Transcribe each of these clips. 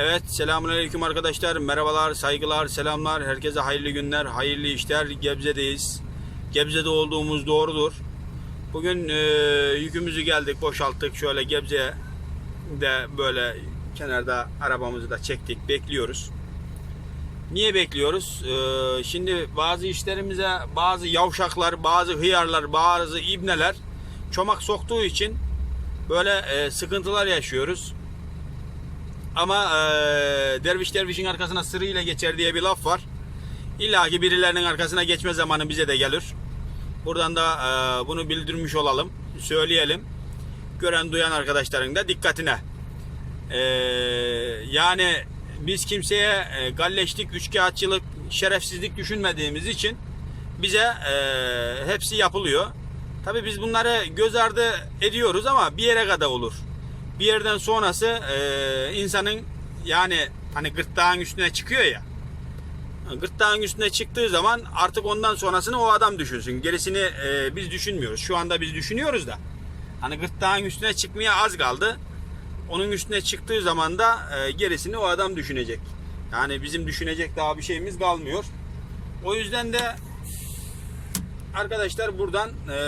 Evet, selamünaleyküm arkadaşlar. Merhabalar, saygılar, selamlar. Herkese hayırlı günler, hayırlı işler. Gebze'deyiz. Gebze'de olduğumuz doğrudur. Bugün e, yükümüzü geldik, boşalttık. Şöyle Gebze'ye de böyle kenarda arabamızı da çektik, bekliyoruz. Niye bekliyoruz? E, şimdi bazı işlerimize bazı yavşaklar, bazı hıyarlar, bazı ibneler çomak soktuğu için böyle e, sıkıntılar yaşıyoruz. Ama e, derviş dervişin arkasına sırıyla geçer diye bir laf var. İlla ki birilerinin arkasına geçme zamanı bize de gelir. Buradan da e, bunu bildirmiş olalım, söyleyelim. Gören duyan arkadaşların da dikkatine. E, yani biz kimseye e, galleşlik, üçkağıtçılık, şerefsizlik düşünmediğimiz için bize e, hepsi yapılıyor. Tabii biz bunları göz ardı ediyoruz ama bir yere kadar olur bir yerden sonrası e, insanın yani hani gırtlağın üstüne çıkıyor ya. Gırtlağın üstüne çıktığı zaman artık ondan sonrasını o adam düşünsün. Gerisini e, biz düşünmüyoruz. Şu anda biz düşünüyoruz da. Hani gırtlağın üstüne çıkmaya az kaldı. Onun üstüne çıktığı zaman da e, gerisini o adam düşünecek. Yani bizim düşünecek daha bir şeyimiz kalmıyor. O yüzden de arkadaşlar buradan e,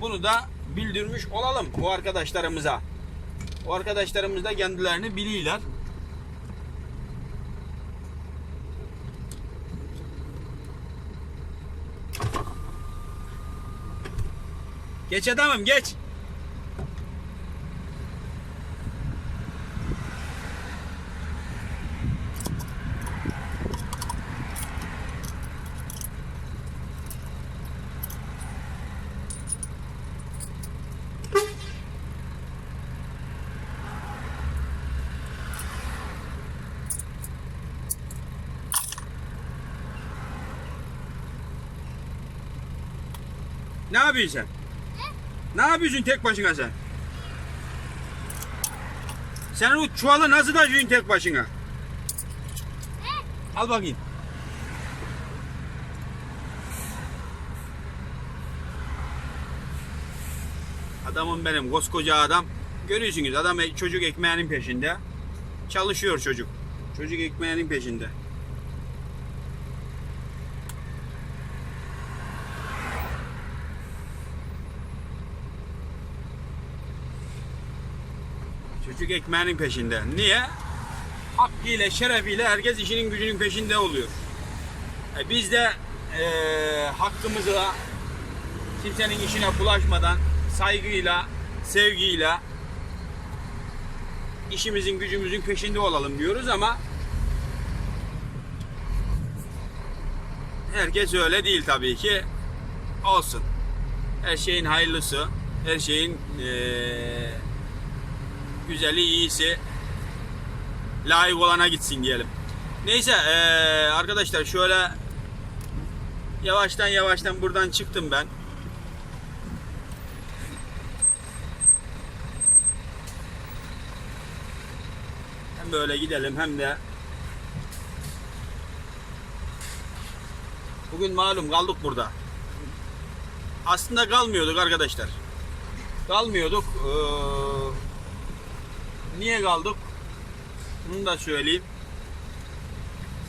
bunu da bildirmiş olalım bu arkadaşlarımıza. O arkadaşlarımız da kendilerini biliyorlar. Geç adamım geç. Ne yapıyorsun sen? Ne yapıyorsun tek başına sen? Sen o çuvalı nasıl taşıyorsun tek başına? Al bakayım. Adamım benim koskoca adam. Görüyorsunuz adam çocuk ekmeğinin peşinde. Çalışıyor çocuk. Çocuk ekmeğinin peşinde. Çocuk ekmeğinin peşinde. Niye? Hakkıyla, şerefiyle herkes işinin gücünün peşinde oluyor. E biz de e, hakkımızla kimsenin işine bulaşmadan saygıyla, sevgiyle işimizin gücümüzün peşinde olalım diyoruz ama herkes öyle değil tabii ki. Olsun. Her şeyin hayırlısı, her şeyin eee güzeli iyisi layık olana gitsin diyelim. Neyse eee, arkadaşlar şöyle yavaştan yavaştan buradan çıktım ben. Hem böyle gidelim hem de Bugün malum kaldık burada. Aslında kalmıyorduk arkadaşlar. Kalmıyorduk. Ee, Niye kaldık? Bunu da söyleyeyim.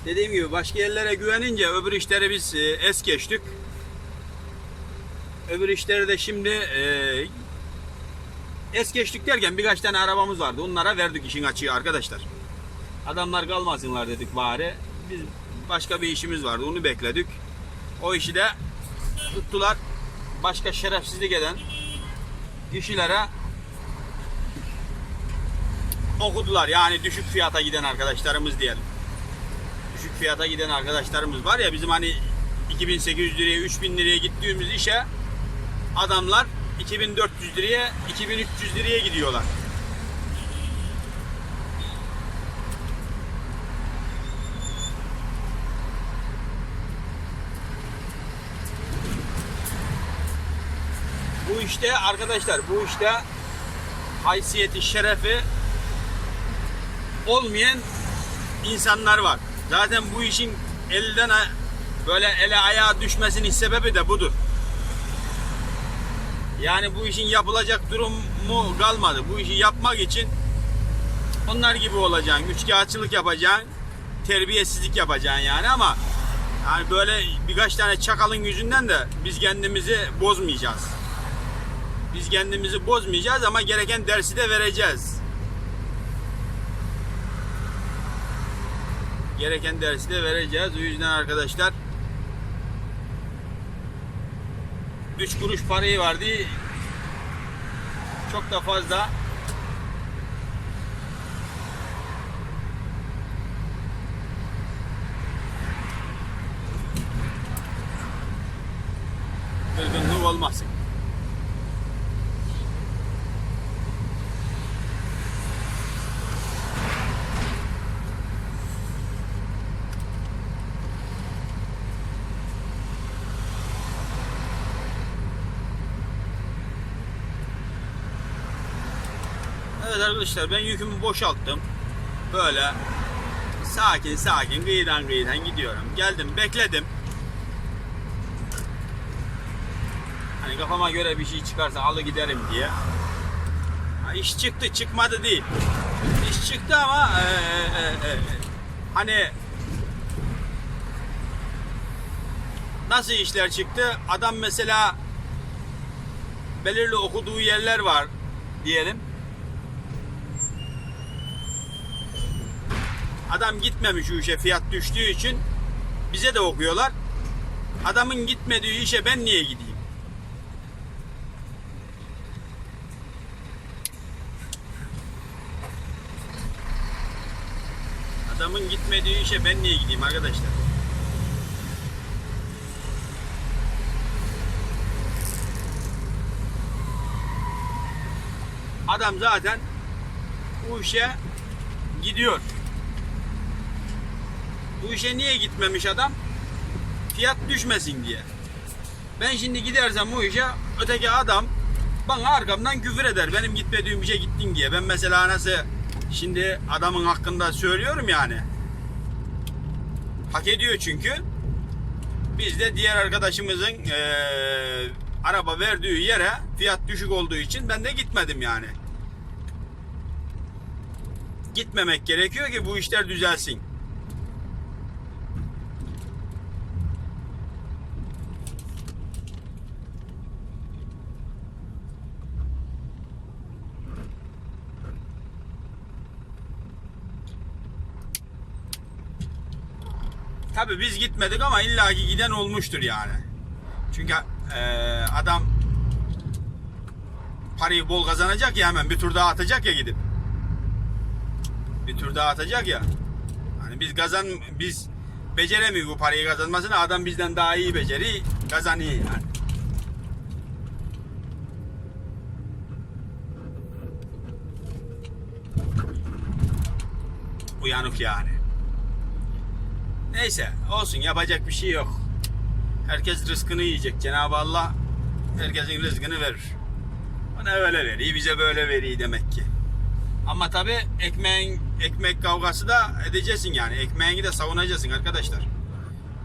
Dediğim gibi başka yerlere güvenince öbür işleri biz e, es geçtik. Öbür işleri de şimdi e, es geçtik derken birkaç tane arabamız vardı. Onlara verdik işin açığı arkadaşlar. Adamlar kalmasınlar dedik bari. Biz başka bir işimiz vardı. Onu bekledik. O işi de tuttular. Başka şerefsizlik eden kişilere okudular. Yani düşük fiyata giden arkadaşlarımız diyelim. Düşük fiyata giden arkadaşlarımız var ya bizim hani 2800 liraya 3000 liraya gittiğimiz işe adamlar 2400 liraya 2300 liraya gidiyorlar. Bu işte arkadaşlar bu işte haysiyeti, şerefi olmayan insanlar var. Zaten bu işin elden böyle ele ayağa düşmesinin sebebi de budur. Yani bu işin yapılacak durumu kalmadı. Bu işi yapmak için Onlar gibi olacaksın. Üçkağıtçılık yapacaksın. Terbiyesizlik yapacaksın yani ama yani böyle birkaç tane çakalın yüzünden de biz kendimizi bozmayacağız. Biz kendimizi bozmayacağız ama gereken dersi de vereceğiz. Gereken dersi de vereceğiz. O yüzden arkadaşlar 3 kuruş parayı vardı. Çok da fazla kırgınlık olmasın. Evet arkadaşlar ben yükümü boşalttım. Böyle sakin sakin kıyıdan kıyıdan gidiyorum. Geldim bekledim. Hani kafama göre bir şey çıkarsa alı giderim diye. Ha, iş çıktı çıkmadı değil. İş çıktı ama e, e, e, e, hani nasıl işler çıktı? Adam mesela belirli okuduğu yerler var diyelim. Adam gitmemiş o işe fiyat düştüğü için bize de okuyorlar. Adamın gitmediği işe ben niye gideyim? Adamın gitmediği işe ben niye gideyim arkadaşlar? Adam zaten bu işe gidiyor. Bu işe niye gitmemiş adam? Fiyat düşmesin diye. Ben şimdi gidersem bu işe öteki adam bana arkamdan küfür eder. Benim gitmediğim işe gittin diye. Ben mesela nasıl şimdi adamın hakkında söylüyorum yani. Hak ediyor çünkü. Biz de diğer arkadaşımızın eee, araba verdiği yere fiyat düşük olduğu için ben de gitmedim yani. Gitmemek gerekiyor ki bu işler düzelsin. Tabii biz gitmedik ama illaki giden olmuştur yani. Çünkü eee, adam parayı bol kazanacak ya hemen bir tur daha atacak ya gidip. Bir tur daha atacak ya. Hani biz kazan biz beceremiyor bu parayı kazanmasını adam bizden daha iyi beceri kazanıyor yani. Uyanık yani. Neyse olsun yapacak bir şey yok. Herkes rızkını yiyecek. Cenab-ı Allah herkesin rızkını verir. Ona öyle veriyor, bize böyle veriyor demek ki. Ama tabi ekmeğin ekmek kavgası da edeceksin yani. Ekmeğini de savunacaksın arkadaşlar.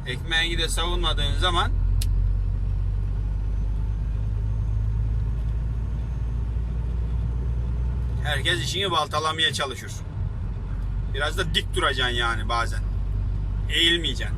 Ekmeğini de savunmadığın zaman herkes işini baltalamaya çalışır. Biraz da dik duracaksın yani bazen. Eğilmeyeceksin.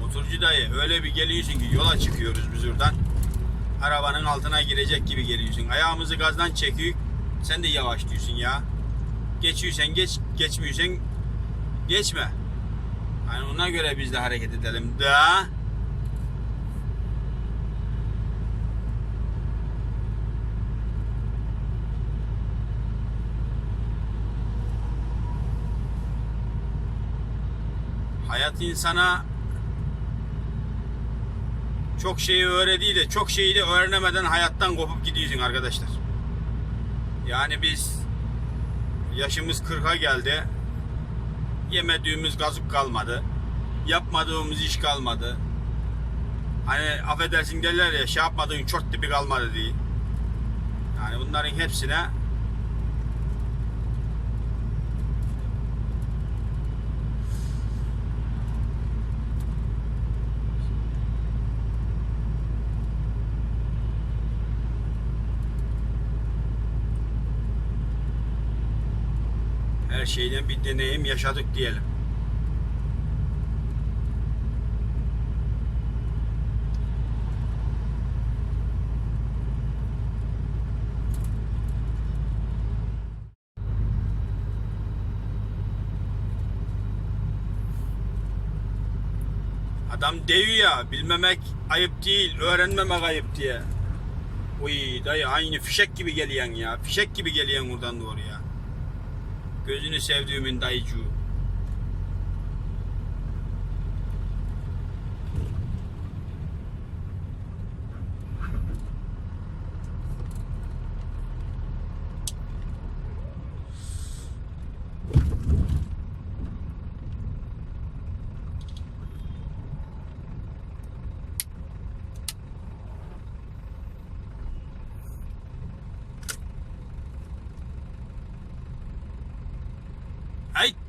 Motorcu dayı öyle bir geliyorsun ki yola çıkıyoruz biz buradan. Arabanın altına girecek gibi geliyorsun. Ayağımızı gazdan çekiyor. Sen de yavaş diyorsun ya. Geçiyorsan geç, geçmiyorsan geçme. Hani ona göre biz de hareket edelim da. Hayat insana çok şeyi öğrediği de çok şeyi de öğrenemeden hayattan kopup gidiyorsun arkadaşlar. Yani biz yaşımız 40'a geldi. Yemediğimiz gazık kalmadı. Yapmadığımız iş kalmadı. Hani affedersin derler ya şey yapmadığın çort tipi kalmadı diye. Yani bunların hepsine her şeyden bir deneyim yaşadık diyelim. Adam diyor ya bilmemek ayıp değil, öğrenmemek ayıp diye. Uy dayı aynı fişek gibi geliyen ya. Fişek gibi geliyen buradan doğru ya. Gözünü sevdiğimin dayıcığı.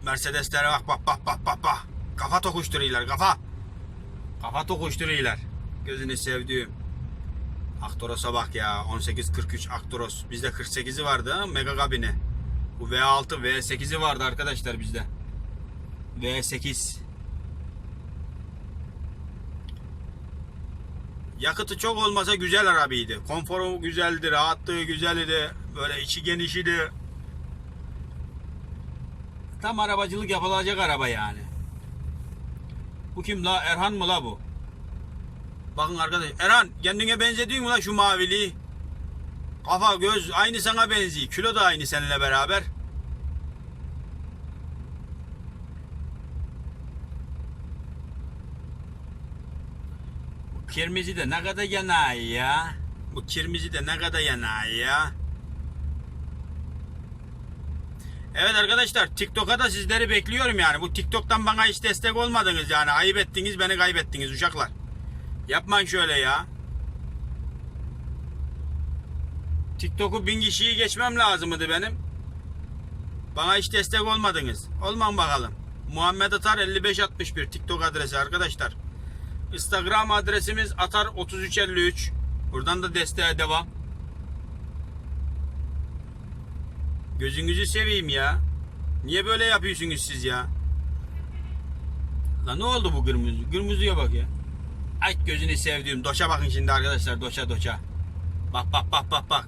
Mercedeslere bak bak bak bak bak bak. Kafa tokuşturuyorlar kafa. Kafa tokuşturuyorlar. Gözünü sevdiğim. Aktoros'a bak ya. 1843 Aktoros. Bizde 48'i vardı ha, mega kabini. Bu V6 V8'i vardı arkadaşlar bizde. V8. Yakıtı çok olmasa güzel arabiydi. Konforu güzeldi, rahatlığı güzeldi. Böyle içi genişidi. Tam arabacılık yapılacak araba yani. Bu kim la? Erhan mı la bu? Bakın arkadaş. Erhan kendine benzediyor mu la şu maviliği? Kafa göz aynı sana benziyor. Kilo da aynı seninle beraber. Bu kirmizi de ne kadar yanağı ya. Bu kirmizi de ne kadar yanağı ya. Evet arkadaşlar TikTok'a da sizleri bekliyorum yani. Bu TikTok'tan bana hiç destek olmadınız yani. Ayıp ettiniz beni kaybettiniz uşaklar. Yapmayın şöyle ya. TikTok'u bin kişiyi geçmem lazımdı benim. Bana hiç destek olmadınız. Olmam bakalım. Muhammed Atar 5561 TikTok adresi arkadaşlar. Instagram adresimiz Atar 3353. Buradan da desteğe devam. Gözünüzü seveyim ya. Niye böyle yapıyorsunuz siz ya? Lan ne oldu bu kırmızı? Kırmızıya bak ya. Ay gözünü sevdiğim. Doşa bakın şimdi arkadaşlar. Doşa doşa. Bak bak bak bak bak.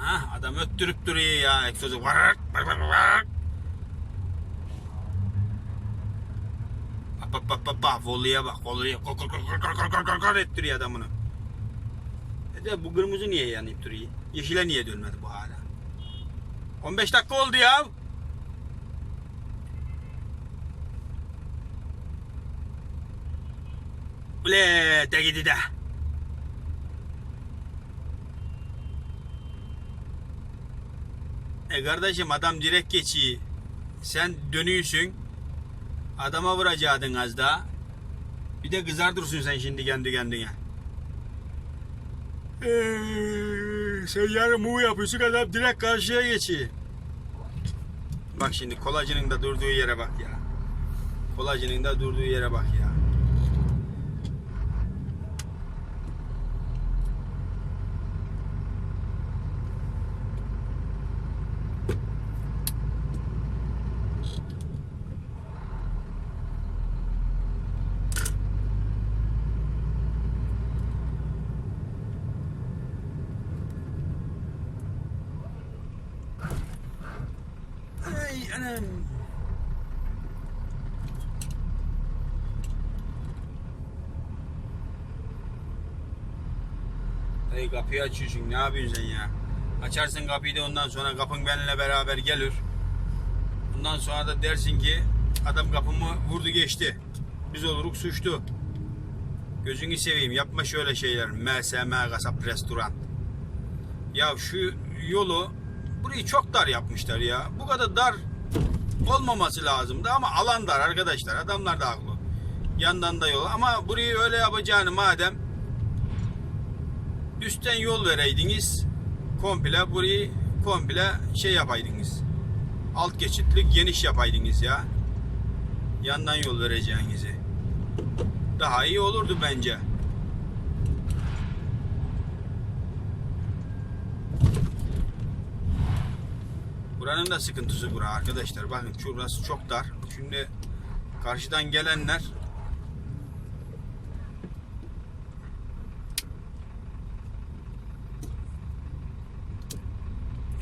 Ha, adam öttürüp duruyor ya. Egzozu. Bak bak bak bak bak. Voluya bak. Voluya. Kor kor kor kor kor kor kor kor ettiriyor adamını. E de bu kırmızı niye yanıp duruyor? Yeşile niye dönmedi bu hala? 15 dakika oldu ya. Ule de gidi de. E kardeşim adam direkt geçiyor. Sen dönüyorsun. Adama vuracaktın az daha. Bir de kızartırsın sen şimdi kendi kendine. Eee, sen yarın mu yapıyorsun adam direkt karşıya geçiyor. Bak şimdi kolacının da durduğu yere bak ya. Kolacının da durduğu yere bak ya. Ay anam. Kapıyı açıyorsun ne yapıyorsun ya? Açarsın kapıyı da ondan sonra kapın benimle beraber gelir. Ondan sonra da dersin ki adam kapımı vurdu geçti. Biz oluruk suçlu. Gözünü seveyim yapma şöyle şeyler. MSM kasap restoran. Ya şu yolu burayı çok dar yapmışlar ya. Bu kadar dar olmaması lazımdı ama alan dar arkadaşlar. Adamlar da haklı. Yandan da yol ama burayı öyle yapacağını madem üstten yol vereydiniz komple burayı komple şey yapaydınız. Alt geçitli geniş yapaydınız ya. Yandan yol vereceğinizi. Daha iyi olurdu bence. Buranın da sıkıntısı bura arkadaşlar. Bakın şurası çok dar. Şimdi karşıdan gelenler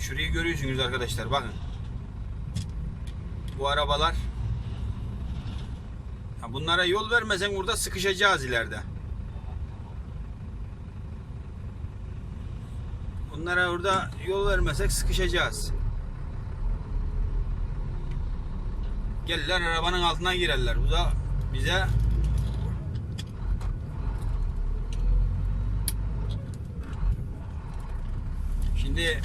Şurayı görüyorsunuz arkadaşlar bakın. Bu arabalar bunlara yol vermesen burada sıkışacağız ileride. Bunlara orada yol vermesek sıkışacağız. Gelirler arabanın altına girerler. Bu da bize Şimdi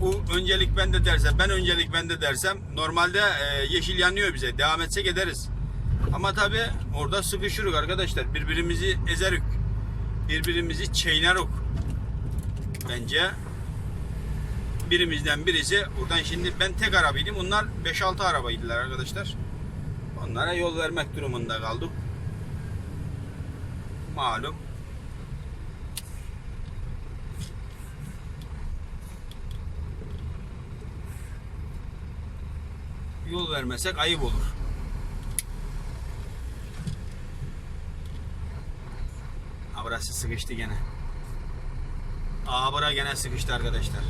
bu öncelik bende derse ben öncelik bende dersem normalde e, yeşil yanıyor bize. Devam etsek ederiz. Ama tabi orada sıkışırık arkadaşlar. Birbirimizi ezerük. Birbirimizi çeynaruk. Bence birimizden birisi buradan şimdi ben tek arabeydim. Onlar 5-6 arabaydılar arkadaşlar. Onlara yol vermek durumunda kaldık. Malum. Yol vermesek ayıp olur. Ha burası sıkıştı gene. Aa bura gene sıkıştı arkadaşlar.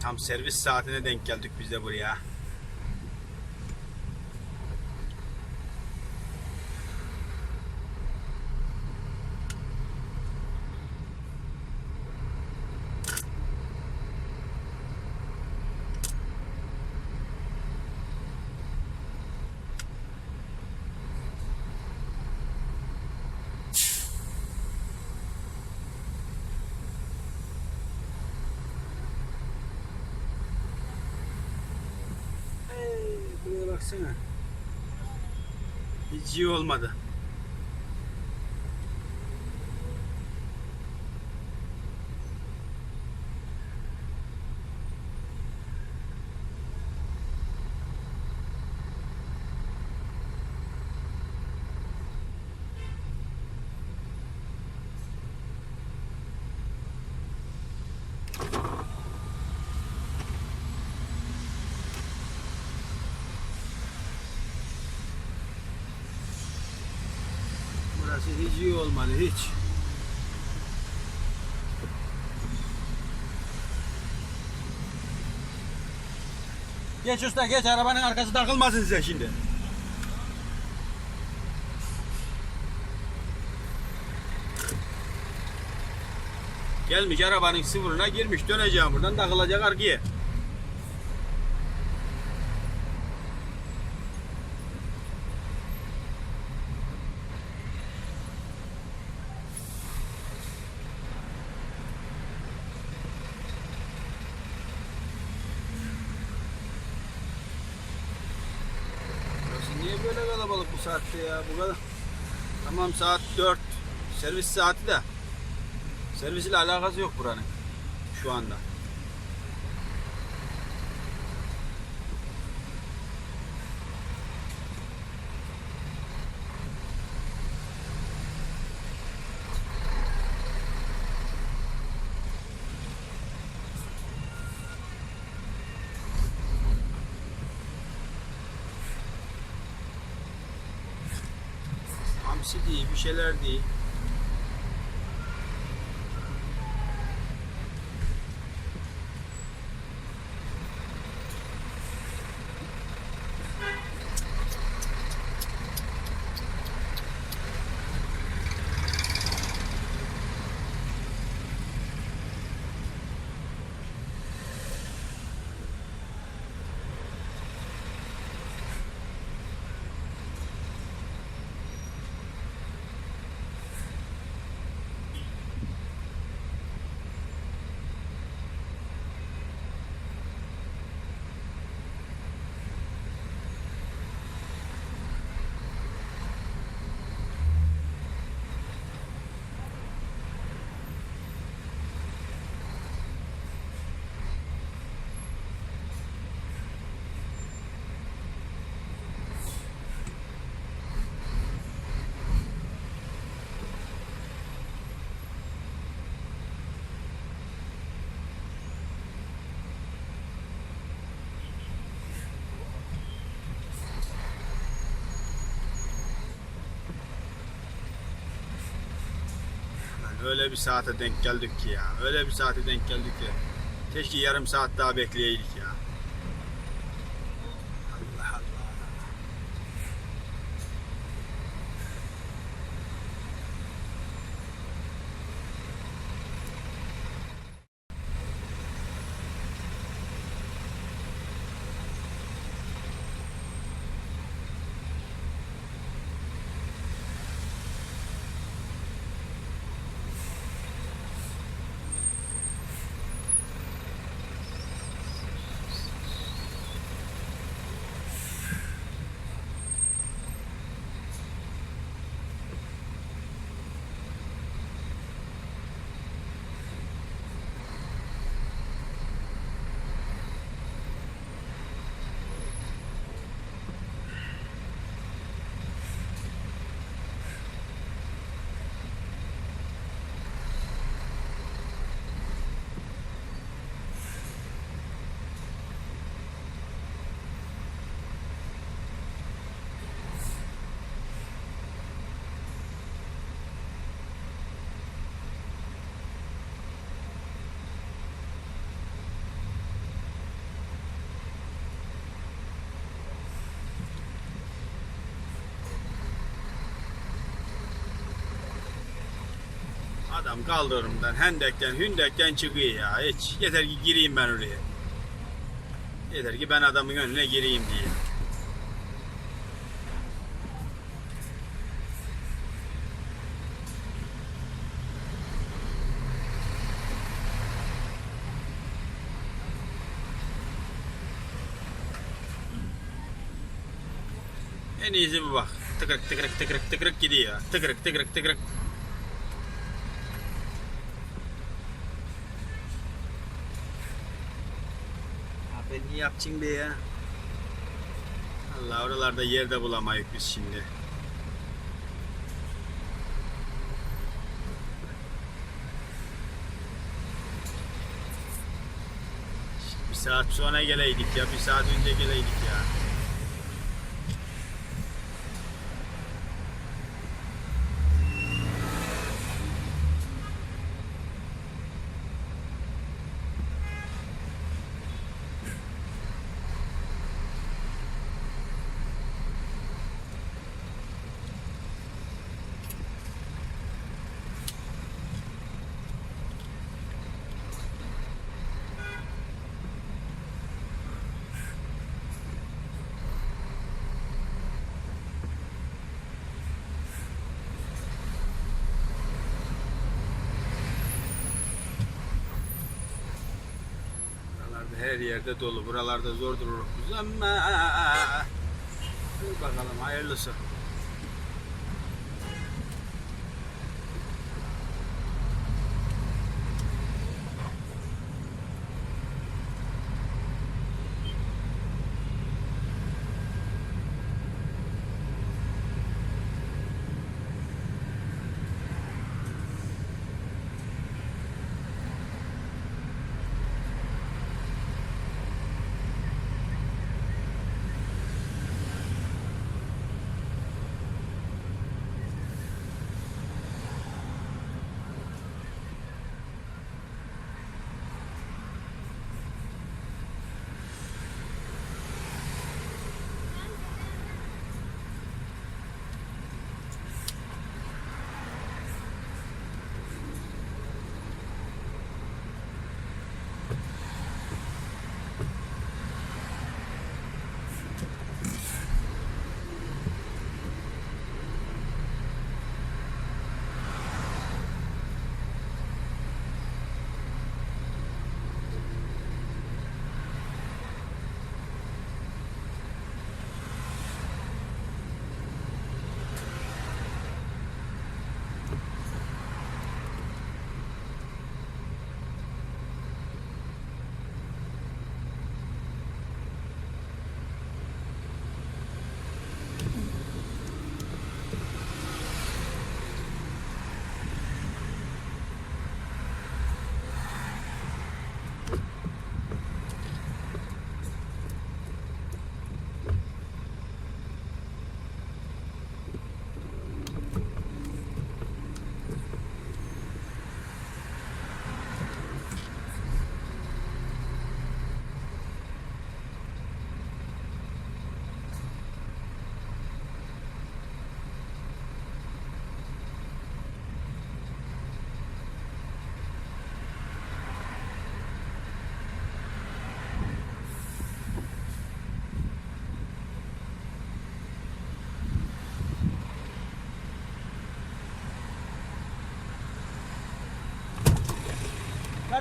Tam servis saatine denk geldik biz de buraya. Hey, buraya baksana. Hiç iyi olmadı. Burası hiç iyi olmadı hiç. Geç usta geç arabanın arkası takılmasın size şimdi. Gelmiş arabanın sıfırına girmiş döneceğim buradan takılacak arkaya. Burası niye böyle kalabalık bu saatte ya? Bu kadar. Tamam saat 4. Servis saati de. Servis ile alakası yok buranın. Şu anda. Hamsi değil, bir şeyler değil. Öyle bir saate denk geldik ki ya. Öyle bir saate denk geldik ki. Keşke yarım saat daha bekleyeydik ya. Allah Allah. Adam kaldırımdan, hendekten, hündekten çıkıyor ya. Hiç yeter ki gireyim ben oraya. Yeter ki ben adamın önüne gireyim diye. En iyisi bu bak. Tıkırık tıkırık tıkırık tıkırık gidiyor. Tıkırık tıkırık tıkırık. Abi ne yapacaksın be ya? Allah oralarda yerde bulamayız biz şimdi. Bir saat sonra geleydik ya, bir saat önce geleydik ya. Buralarda her yerde dolu. Buralarda zor dururuz biz ama bakalım hayırlısı.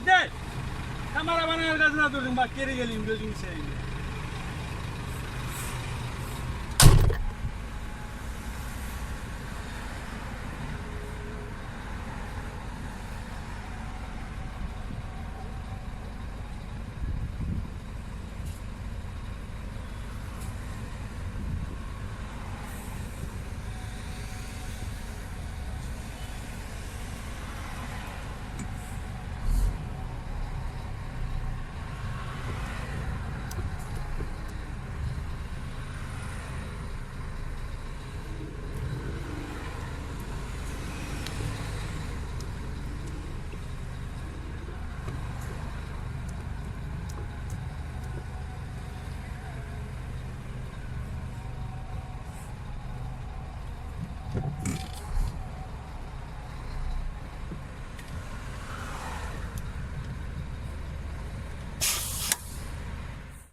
Kadir! Tam arabanın arkasına durdum bak geri geleyim gözünü seveyim.